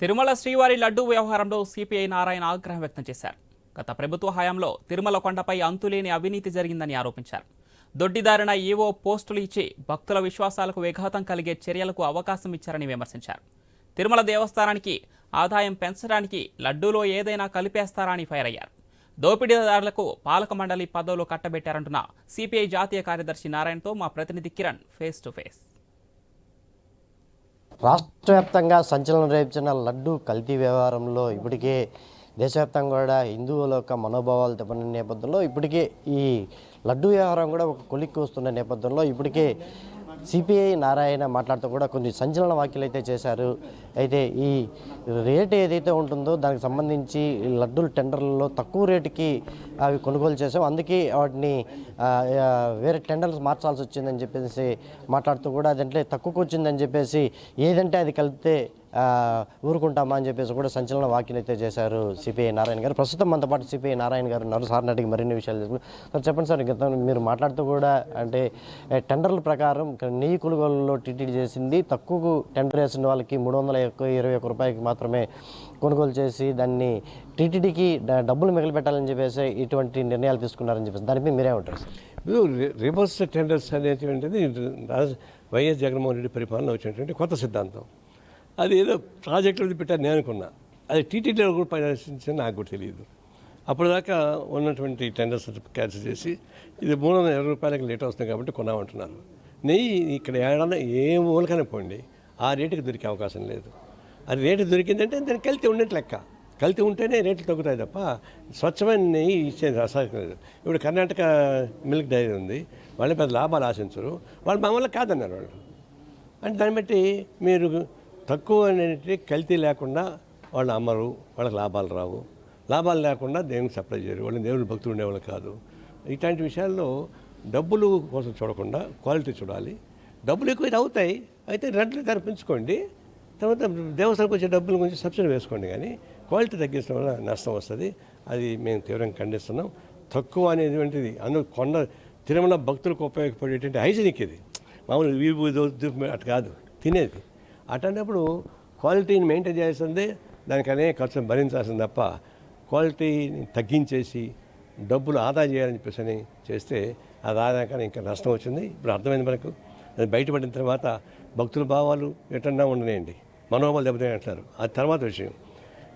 తిరుమల శ్రీవారి లడ్డూ వ్యవహారంలో సిపిఐ నారాయణ ఆగ్రహం వ్యక్తం చేశారు. గత ప్రభుత్వ హయాంలో తిరుమల కొండపై అంతులేని అవినీతి జరిగిందని ఆరోపించారు. దొడ్డిదారిన ఏవో పోస్టులు ఇచ్చి భక్తుల విశ్వాసాలకు విఘాతం కలిగే చర్యలకు అవకాశం ఇచ్చారని విమర్శించారు. తిరుమల దేవస్థానానికి ఆదాయం పెంచడానికి లడ్డూలో ఏదైనా కలిపేస్తారా అని ఫైర్ అయ్యారు. దోపిడీదారులకు పాలక మండలి పదవులు కట్టబెట్టారంటున్న సిపిఐ జాతీయ కార్యదర్శి నారాయణతో మా ప్రతినిధి కిరణ్ ఫేస్ టు ఫేస్. రాష్ట్ర వ్యాప్తంగా సంచలనం రేపించిన లడ్డు కల్తీ వ్యవహారంలో ఇప్పటికే దేశవ్యాప్తంగా కూడా హిందువుల యొక్క మనోభావాలు దెబ్బతిన్న నేపథ్యంలో ఇప్పటికే ఈ లడ్డు వ్యవహారం కూడా ఒక కొలిక్కి వస్తున్న నేపథ్యంలో ఇప్పటికే సిపిఐ నారాయణ మాట్లాడుతూ కూడా కొన్ని సంచలన వ్యాఖ్యలు అయితే చేశారు. అయితే ఈ రేట్ ఏదైతే ఉంటుందో దానికి సంబంధించి లడ్డూలు టెండర్లలో తక్కువ రేటుకి అవి కొనుగోలు చేసాం అందుకే వాటిని వేరే టెండర్స్ మార్చాల్సి వచ్చిందని చెప్పేసి మాట్లాడుతూ కూడా అదంటే తక్కువకు వచ్చిందని చెప్పేసి ఏదంటే అది కలిపితే ఊరుకుంటామా అని చెప్పేసి కూడా సంచలన వ్యాఖ్యలు అయితే చేశారు సిపిఐ నారాయణ గారు. ప్రస్తుతం మనతో పాటు సిపిఐ నారాయణ గారు ఉన్నారు. సార్ నాటికి మరిన్ని విషయాలు తెలుసుకుందాం. సార్ చెప్పండి సార్ గతం మీరు మాట్లాడుతూ కూడా అంటే టెండర్ల ప్రకారం నెయ్యి కొనుగోలులో టీటీడీ చేసింది తక్కువ టెండర్ వేసిన వాళ్ళకి మూడు వందల ఎక్కువ ఇరవై ఒక్క రూపాయలకి మాత్రమే కొనుగోలు చేసి దాన్ని టీటీడీకి డబ్బులు డబ్బులు మిగిలిపెట్టాలని చెప్పేసి ఇటువంటి నిర్ణయాలు తీసుకున్నారని చెప్పేసి దానిపై మీరే ఉంటారు సార్? రివర్స్ టెండర్స్ అనేటువంటిది వైఎస్ జగన్మోహన్ రెడ్డి పరిపాలన వచ్చినటువంటి కొత్త సిద్ధాంతం. అది ఏదో ప్రాజెక్టులు పెట్టాను నేను అనుకున్నా. అది టీటీడీలో కూడా పరిశీలించని నాకు కూడా తెలియదు. అప్పటిదాకా ఉన్నటువంటి టెండర్స్ క్యాన్సిల్ చేసి ఇది మూడు వందల ఇరవై రూపాయలకి లేట్ వస్తుంది కాబట్టి కొన్నామంటున్నారు. నెయ్యి ఇక్కడ ఏడన్నా ఏ మూలకనే పోండి ఆ రేటుకి దొరికే అవకాశం లేదు. అది రేటు దొరికిందంటే దానికి కలితే ఉన్నట్టు లెక్క. కలితే ఉంటేనే రేట్లు తగ్గుతాయి తప్ప స్వచ్ఛమైన నెయ్యి ఇచ్చేది అసాధ్యం లేదు. ఇప్పుడు కర్ణాటక మిల్క్ డైరీ ఉంది వాళ్ళు పెద్ద లాభాలు ఆశించరు వాళ్ళు మామూలుగా కాదన్నారు వాళ్ళు. అంటే దాన్ని బట్టి మీరు తక్కువ అనేది కల్తీ లేకుండా వాళ్ళు అమ్మరు వాళ్ళకి లాభాలు రావు. లాభాలు లేకుండా దేవునికి సప్లై చేయరు. వాళ్ళు దేవుని భక్తులు ఉండేవాళ్ళు కాదు. ఇట్లాంటి విషయాల్లో డబ్బులు కోసం చూడకుండా క్వాలిటీ చూడాలి. డబ్బులు ఎక్కువ అవుతాయి. అయితే రెంట్లు ధర పెంచుకోండి తర్వాత దేవస్థానికి వచ్చే డబ్బులు కొంచెం సబ్సిడీ వేసుకోండి కానీ క్వాలిటీ తగ్గించడం వల్ల నష్టం వస్తుంది. అది మేము తీవ్రంగా ఖండిస్తున్నాం. తక్కువ అనేటువంటిది అందులో కొండ తిరుమల భక్తులకు ఉపయోగపడేటువంటి హైజీనిక్ ఇది. మామూలు వీపు అటు కాదు. తినేది. అటువంటిప్పుడు క్వాలిటీని మెయింటైన్ చేయాల్సిందే దానికి అనేక ఖర్చును భరించాల్సింది తప్ప క్వాలిటీని తగ్గించేసి డబ్బులు ఆదా చేయాలని చెప్పేసి అని చేస్తే అది ఆదాయకాన్ని ఇంకా నష్టం వచ్చింది. ఇప్పుడు అర్థమైంది మనకు. అది బయటపడిన తర్వాత భక్తుల భావాలు ఎటన్నా ఉండనేయండి మనోభావాలు దెబ్బతిని అది తర్వాత విషయం.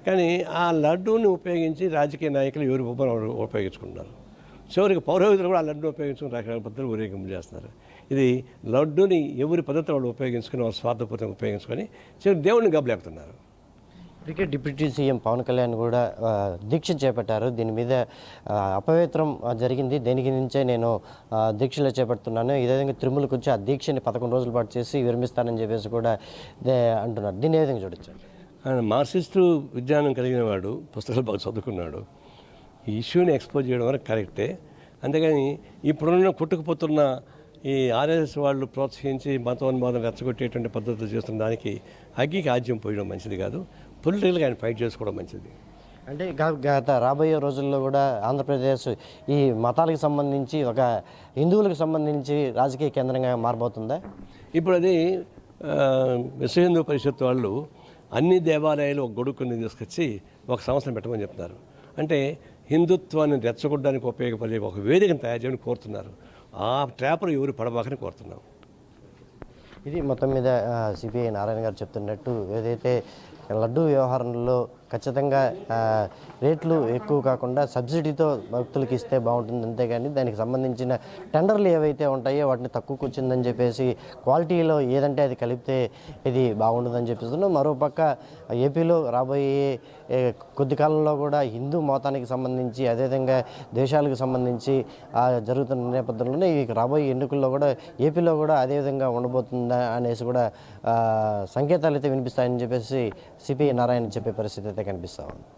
కానీ ఆ లడ్డూని ఉపయోగించి రాజకీయ నాయకులు ఎవరి ఉపయోగించుకుంటున్నారు? చివరికి పౌరోహితులు కూడా ఆ లడ్డు ఉపయోగించుకుని రకరకాల పద్ధతులు ఊరేగింపు చేస్తున్నారు. ఇది లడ్డూని ఎవరి పద్ధతి వాళ్ళు ఉపయోగించుకుని వాళ్ళ స్వార్థపూర్తంగా ఉపయోగించుకొని చివరికి దేవుడిని గబ్బలేపుతున్నారు. ఇప్పటికే డిప్యూటీ సీఎం పవన్ కళ్యాణ్ కూడా దీక్ష చేపట్టారు. దీని మీద అపవిత్రం జరిగింది. దేనికి నుంచే నేను దీక్షలు చేపడుతున్నాను. ఇదే విధంగా తిరుమలకు వచ్చి ఆ దీక్షని పదకొండు రోజుల పాటు చేసి విరమిస్తానని చెప్పేసి కూడా దే- అంటున్నారు. దీన్ని ఏ విధంగా చూడొచ్చు? ఆయన మార్క్సిస్టు విజ్ఞానం కలిగిన వాడు పుస్తకాలు బాగా చదువుకున్నాడు. ఈ ఇష్యూని ఎక్స్పోజ్ చేయడం వరకు కరెక్టే. అంతేగాని ఇప్పుడున్న కొట్టుకుపోతున్న ఈ ఆర్ఎస్ఎస్ వాళ్ళు ప్రోత్సహించి మతోన్మాదం రెచ్చగొట్టేటువంటి పద్ధతులు చేస్తున్న దానికి అగ్గికి ఆజ్యం పోయడం మంచిది కాదు. పొలిటికల్గా ఆయన ఫైట్ చేసుకోవడం మంచిది. అంటే గత రాబోయే రోజుల్లో కూడా ఆంధ్రప్రదేశ్ ఈ మతాలకు సంబంధించి ఒక హిందువులకు సంబంధించి రాజకీయ కేంద్రంగా మారబోతుందా? ఇప్పుడు అది విశ్వ హిందూ పరిషత్ వాళ్ళు అన్ని దేవాలయాలు ఒక గొడుక్కుని తీసుకొచ్చి ఒక సంవత్సరం పెట్టమని చెప్తున్నారు. అంటే హిందుత్వాన్ని రెచ్చగొట్టడానికి ఉపయోగపడే ఒక వేదికను తయారు చేయమని కోరుతున్నారు. ఆ ట్రాపర్ ఎవరు పడబాకని కోరుతున్నాం. ఇది మొత్తం మీద సిపిఐ నారాయణ గారు చెప్తున్నట్టు ఏదైతే లడ్డు వ్యవహారంలో ఖచ్చితంగా రేట్లు ఎక్కువ కాకుండా సబ్సిడీతో భక్తులకు ఇస్తే బాగుంటుంది. అంతేగాని దానికి సంబంధించిన టెండర్లు ఏవైతే ఉంటాయో వాటిని తక్కువకు వచ్చిందని చెప్పేసి క్వాలిటీలో ఏదంటే అది కలిపితే ఇది బాగుంటుందని చెప్పిస్తున్నాం మరోపక్క ఏపీలో రాబోయే కొద్ది కాలంలో కూడా హిందూ మతానికి సంబంధించి అదేవిధంగా దేశాలకు సంబంధించి జరుగుతున్న నేపథ్యంలోనే ఈ రాబోయే ఎన్నికల్లో కూడా ఏపీలో కూడా అదేవిధంగా ఉండబోతుందా అనేసి కూడా సంకేతాలు అయితే వినిపిస్తాయని చెప్పేసి సిపిఐ నారాయణ చెప్పే పరిస్థితి అయితే కనిపిస్తా ఉంది.